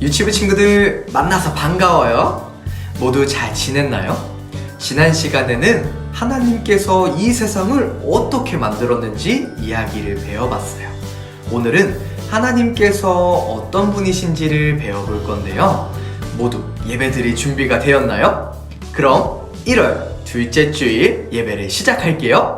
유치부 친구들 만나서 반가워요. 모두 잘 지냈나요? 지난 시간에는 하나님께서 이 세상을 어떻게 만들었는지 이야기를 배워봤어요. 오늘은 하나님께서 어떤 분이신지를 배워볼 건데요. 모두 예배드릴 준비가 되었나요? 그럼 1월 둘째 주일 예배를 시작할게요.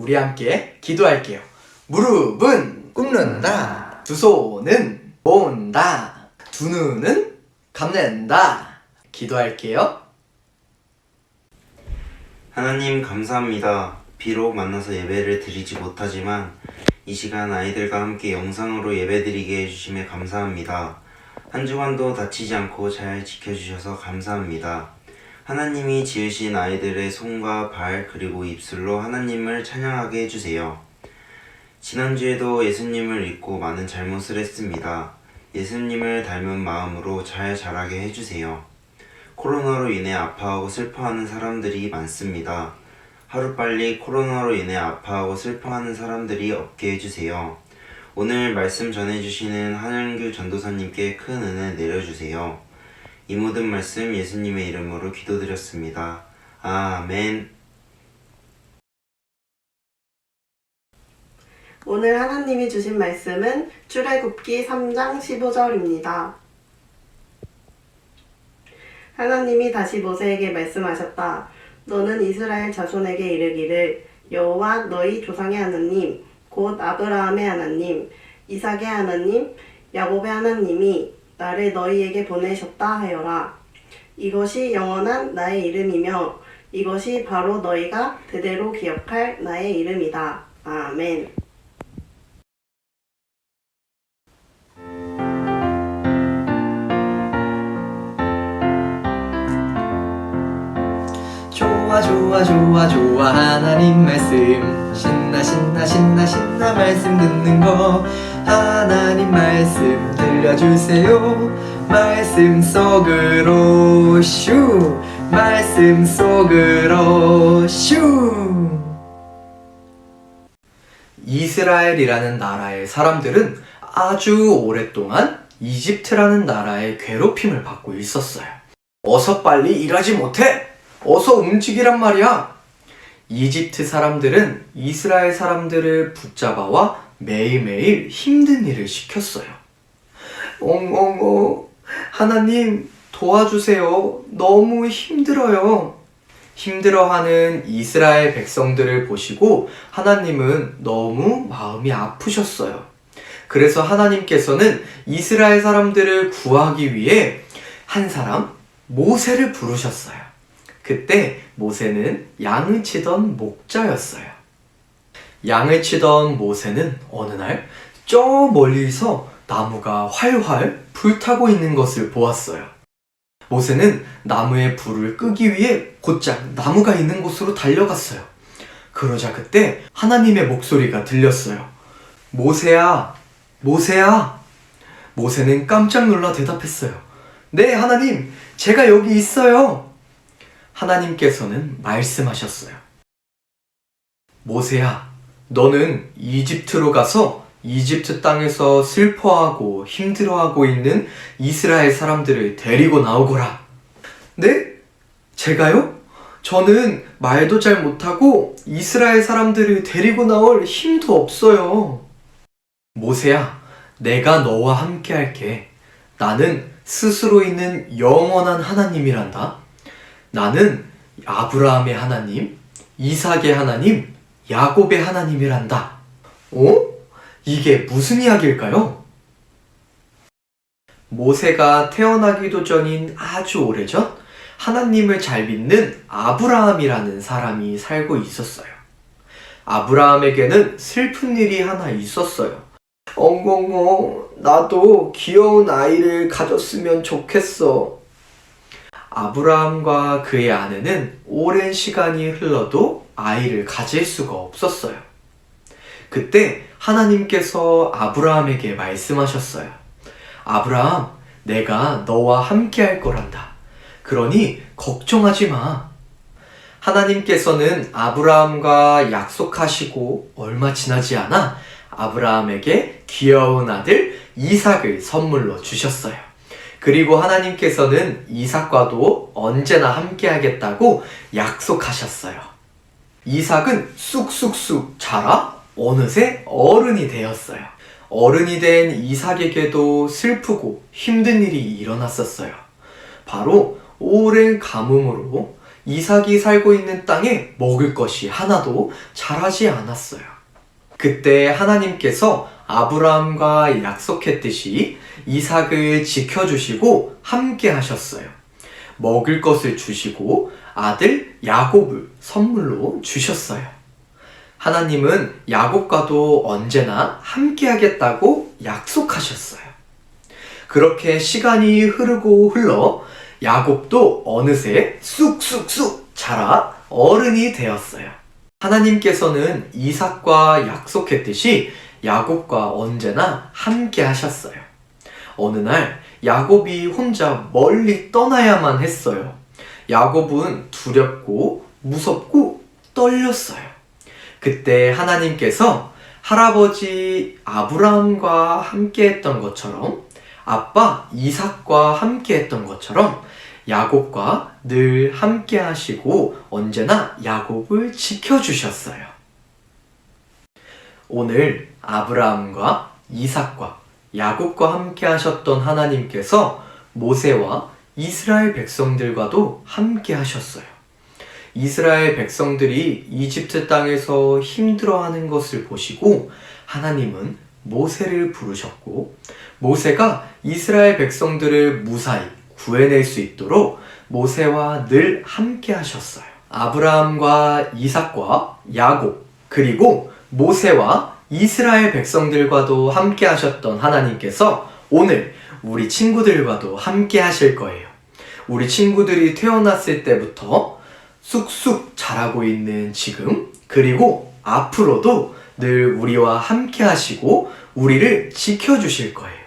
우리 함께 기도할게요. 무릎은 꿇는다. 두 손은 모은다. 두 눈은 감는다. 기도할게요. 하나님 감사합니다. 비록 만나서 예배를 드리지 못하지만 이 시간 아이들과 함께 영상으로 예배드리게 해주심에 감사합니다. 한 주간도 다치지 않고 잘 지켜주셔서 감사합니다. 하나님이 지으신 아이들의 손과 발 그리고 입술로 하나님을 찬양하게 해주세요. 지난주에도 예수님을 잊고 많은 잘못을 했습니다. 예수님을 닮은 마음으로 잘 자라게 해주세요. 코로나로 인해 아파하고 슬퍼하는 사람들이 많습니다. 하루빨리 코로나로 인해 아파하고 슬퍼하는 사람들이 없게 해주세요. 오늘 말씀 전해주시는 한영규 전도사님께 큰 은혜 내려주세요. 이 모든 말씀 예수님의 이름으로 기도드렸습니다. 아멘. 오늘 하나님이 주신 말씀은 출애굽기 3장 15절입니다. 하나님이 다시 모세에게 말씀하셨다. 너는 이스라엘 자손에게 이르기를 여호와 너희 조상의 하나님 곧 아브라함의 하나님 이삭의 하나님 야곱의 하나님이 나를 너희에게 보내셨다 하여라. 이것이 영원한 나의 이름이며 이것이 바로 너희가 대대로 기억할 나의 이름이다. 아멘. 좋아 좋아 좋아 좋아 하나님 말씀 신나 신나 신나 신나 말씀 듣는 거 하나님 말씀 들려주세요 말씀 속으로 슈 말씀 속으로 슈 이스라엘이라는 나라의 사람들은 아주 오랫동안 이집트라는 나라의 괴롭힘을 받고 있었어요. 어서 빨리 일하지 못해! 어서 움직이란 말이야! 이집트 사람들은 이스라엘 사람들을 붙잡아와 매일매일 힘든 일을 시켰어요. 엉엉엉, 하나님 도와주세요. 너무 힘들어요. 힘들어하는 이스라엘 백성들을 보시고 하나님은 너무 마음이 아프셨어요. 그래서 하나님께서는 이스라엘 사람들을 구하기 위해 한 사람, 모세를 부르셨어요. 그때 모세는 양을 치던 목자였어요. 양을 치던 모세는 어느 날 저 멀리서 나무가 활활 불타고 있는 것을 보았어요. 모세는 나무의 불을 끄기 위해 곧장 나무가 있는 곳으로 달려갔어요. 그러자 그때 하나님의 목소리가 들렸어요. 모세야, 모세야. 모세는 깜짝 놀라 대답했어요. 네, 하나님, 제가 여기 있어요. 하나님께서는 말씀하셨어요. 모세야, 너는 이집트로 가서 이집트 땅에서 슬퍼하고 힘들어하고 있는 이스라엘 사람들을 데리고 나오거라. 네? 제가요? 저는 말도 잘 못하고 이스라엘 사람들을 데리고 나올 힘도 없어요. 모세야, 내가 너와 함께 할게. 나는 스스로 있는 영원한 하나님이란다. 나는 아브라함의 하나님, 이삭의 하나님, 야곱의 하나님이란다. 어? 이게 무슨 이야기일까요? 모세가 태어나기도 전인 아주 오래전 하나님을 잘 믿는 아브라함이라는 사람이 살고 있었어요. 아브라함에게는 슬픈 일이 하나 있었어요. 엉엉엉, 나도 귀여운 아이를 가졌으면 좋겠어. 아브라함과 그의 아내는 오랜 시간이 흘러도 아이를 가질 수가 없었어요. 그때 하나님께서 아브라함에게 말씀하셨어요. 아브라함, 내가 너와 함께 할 거란다. 그러니 걱정하지 마. 하나님께서는 아브라함과 약속하시고 얼마 지나지 않아 아브라함에게 귀여운 아들 이삭을 선물로 주셨어요. 그리고 하나님께서는 이삭과도 언제나 함께 하겠다고 약속하셨어요. 이삭은 쑥쑥쑥 자라 어느새 어른이 되었어요. 어른이 된 이삭에게도 슬프고 힘든 일이 일어났었어요. 바로 오랜 가뭄으로 이삭이 살고 있는 땅에 먹을 것이 하나도 자라지 않았어요. 그때 하나님께서 아브라함과 약속했듯이 이삭을 지켜주시고 함께 하셨어요. 먹을 것을 주시고 아들 야곱을 선물로 주셨어요. 하나님은 야곱과도 언제나 함께 하겠다고 약속하셨어요. 그렇게 시간이 흐르고 흘러 야곱도 어느새 쑥쑥쑥 자라 어른이 되었어요. 하나님께서는 이삭과 약속했듯이 야곱과 언제나 함께 하셨어요. 어느 날 야곱이 혼자 멀리 떠나야만 했어요. 야곱은 두렵고 무섭고 떨렸어요. 그때 하나님께서 할아버지 아브라함과 함께 했던 것처럼 아빠 이삭과 함께 했던 것처럼 야곱과 늘 함께 하시고 언제나 야곱을 지켜주셨어요. 오늘 아브라함과 이삭과 야곱과 함께 하셨던 하나님께서 모세와 이스라엘 백성들과도 함께 하셨어요. 이스라엘 백성들이 이집트 땅에서 힘들어하는 것을 보시고 하나님은 모세를 부르셨고 모세가 이스라엘 백성들을 무사히 구해낼 수 있도록 모세와 늘 함께 하셨어요. 아브라함과 이삭과 야곱 그리고 모세와 이스라엘 백성들과도 함께 하셨던 하나님께서 오늘 우리 친구들과도 함께 하실 거예요. 우리 친구들이 태어났을 때부터 쑥쑥 자라고 있는 지금, 그리고 앞으로도 늘 우리와 함께 하시고 우리를 지켜주실 거예요.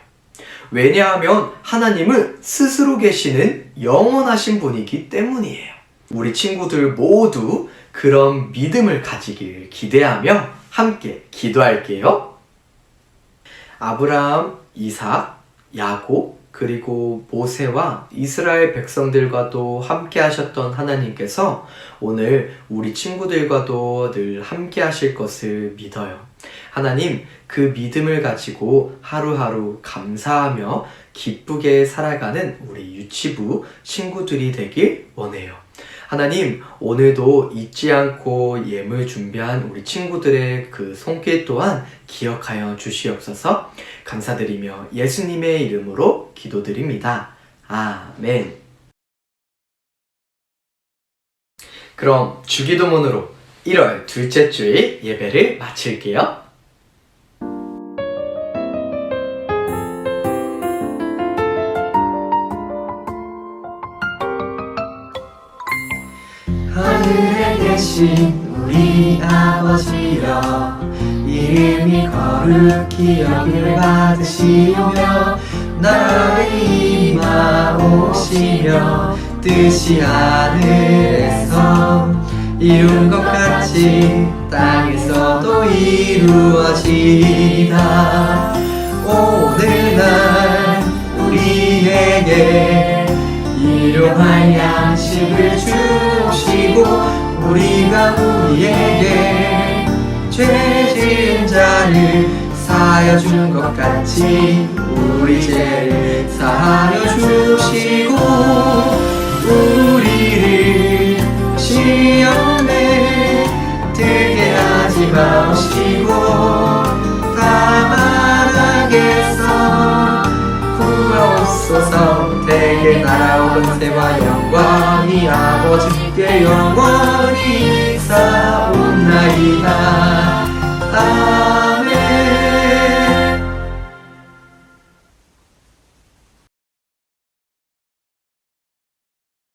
왜냐하면 하나님은 스스로 계시는 영원하신 분이기 때문이에요. 우리 친구들 모두 그런 믿음을 가지길 기대하며 함께 기도할게요. 아브라함, 이삭, 야곱, 그리고 모세와 이스라엘 백성들과도 함께 하셨던 하나님께서 오늘 우리 친구들과도 늘 함께 하실 것을 믿어요. 하나님, 그 믿음을 가지고 하루하루 감사하며 기쁘게 살아가는 우리 유치부 친구들이 되길 원해요. 하나님, 오늘도 잊지 않고 예물 준비한 우리 친구들의 그 손길 또한 기억하여 주시옵소서 감사드리며 예수님의 이름으로 기도드립니다. 아멘. 그럼 주기도문으로 1월 둘째 주일 예배를 마칠게요. 하늘에 계신 우리 아버지여 이름이 거룩히 여김을 받으시오며 나라의 임하오시며 뜻이 하늘에서 이룬 것 같이 땅에서도 이루어지다 사하여 준 것 같이 우리 죄를 사하여 주시고 우리를 시험에 들게 하지 마시고 다만 악에서 구하옵소서. 대개 나라와 권세와 영광이 아버지께 영원히 사옵나이다